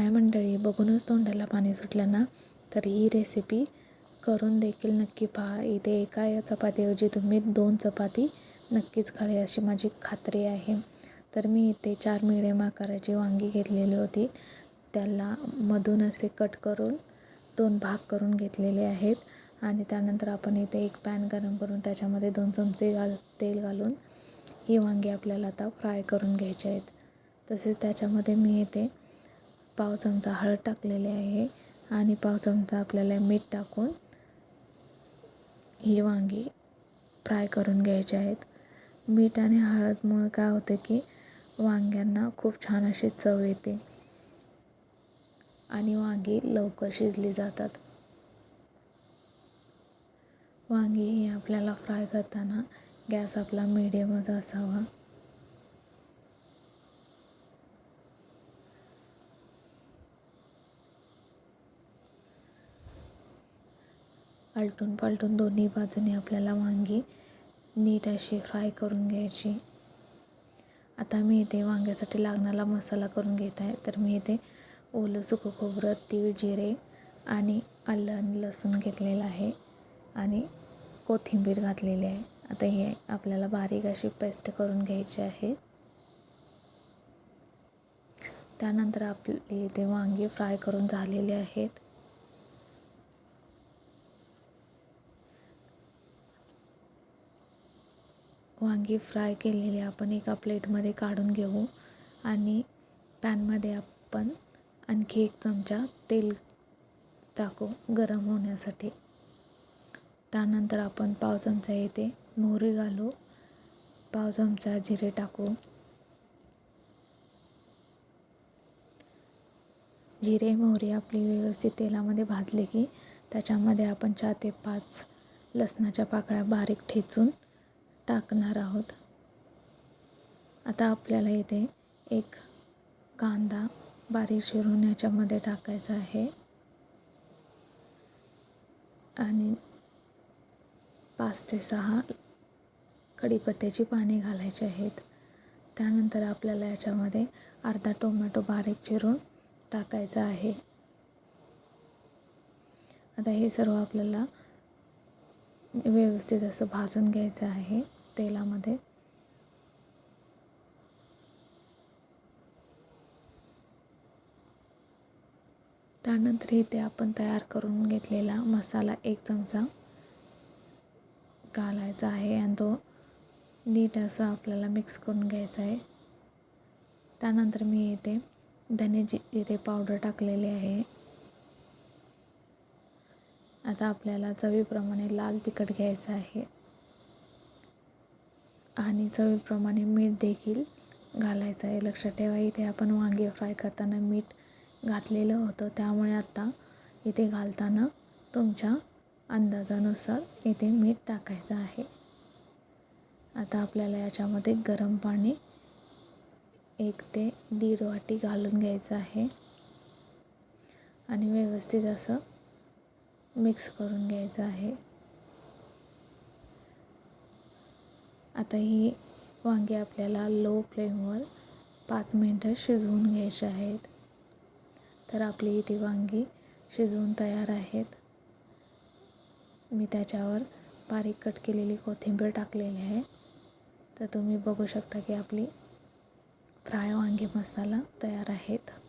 काय मंडळी बघूनच तोंडाला पाणी सुटलं ना? तर ही रेसिपी करून देखील नक्की पहा. इथे एका या चपातीऐवजी तुम्ही दोन चपाती नक्कीच खाली अशी माझी खात्री आहे. तर मी इथे चार मिडियम आकाराची वांगी घेतलेली होती. त्याला मधून असे कट करून दोन भाग करून घेतलेले आहेत. आणि त्यानंतर आपण इथे एक पॅन गरम करून त्याच्यामध्ये दोन चमचे घाल तेल घालून ही वांगी आपल्याला आता फ्राय करून घ्यायचे आहेत. तसेच त्याच्यामध्ये मी इथे पाव चमचा हळद टाकलेली आहे आणि पाव चमचा आपल्याला मीठ टाकून ही वांगी फ्राय करून घ्यायची आहेत. मीठ आणि हळदमुळं काय होतं की वांग्यांना खूप छान अशी चव येते आणि वांगी लवकर शिजली जातात. वांगी ही आपल्याला फ्राय करताना गॅस आपला मिडियमच असावा. आलटून पालटून दोन्ही बाजूने आपल्याला वांगी नीट अशी फ्राय करून घ्यायची. आता मी इथे वांग्यासाठी लागणारा मसाला करून घेत आहे. तर मी इथे ओलं सुकं खोबरं तीळ जिरे आणि आलं आणि लसूण घेतलेलं आहे आणि कोथिंबीर घातलेली आहे. आता हे आपल्याला बारीक अशी पेस्ट करून घ्यायची आहे. त्यानंतर आपली इथे वांगी फ्राय करून झालेले आहेत. वांगी फ्राय केलेली आपण एका प्लेटमध्ये काढून घेऊ. आणि पॅनमध्ये आपण आणखी एक चमचा तेल टाकू गरम होण्यासाठी. त्यानंतर आपण पाव चमचा येते मोहरी घालू. पाव चमचा जिरे टाकू. जिरे मोहरी आपली व्यवस्थित तेलामध्ये भाजले की त्याच्यामध्ये आपण चार ते पाच लसणाच्या पाकळ्या बारीक ठेचून टाकणार आहोत. आता आपल्याला इथे एक कांदा बारीक चिरून याच्यामध्ये टाकायचा आहे. आणि पाच ते सहा कढीपत्त्याची पाने घालायची आहेत. त्यानंतर आपल्याला याच्यामध्ये अर्धा टोमॅटो बारीक चिरून टाकायचा आहे. आता हे सर्व आपल्याला व्यवस्थित असं भाजून घ्यायचं आहे. तेलामध्ये. त्यानंतर इथे आपण तयार करून घेतलेला मसाला एक चमचा घालायचा आहे आणि तो नीट असा आपल्याला मिक्स करून घ्यायचा आहे. त्यानंतर मी इथे धने जिरे पावडर टाकलेले आहे. आता आपल्याला चवीप्रमाणे लाल तिखट घ्यायचं आहे. आणि चवीप्रमाणे मीठ देखील घालायचं आहे. लक्षात ठेवा इथे आपण वांगे फ्राय करताना मीठ घातलेलं होतं. त्यामुळे आत्ता इथे घालताना तुमच्या अंदाजानुसार इथे मीठ टाकायचं आहे. आता आपल्याला याच्यामध्ये गरम पाणी एक ते दीड वाटी घालून घ्यायचं आहे. आणि व्यवस्थित असं मिक्स करून घ्यायचं आहे. आता ही वांगे आपल्याला लो फ्लेमवर पाच मिनटं शिजवून घ्यायचे आहेत. तर आपली इथे वांगी शिजवून तयार आहेत. मी त्याच्यावर बारीक कट केलेली कोथिंबीर टाकलेली आहे. तर तुम्ही बघू शकता की आपली फ्राय वांगी मसाला तयार आहेत.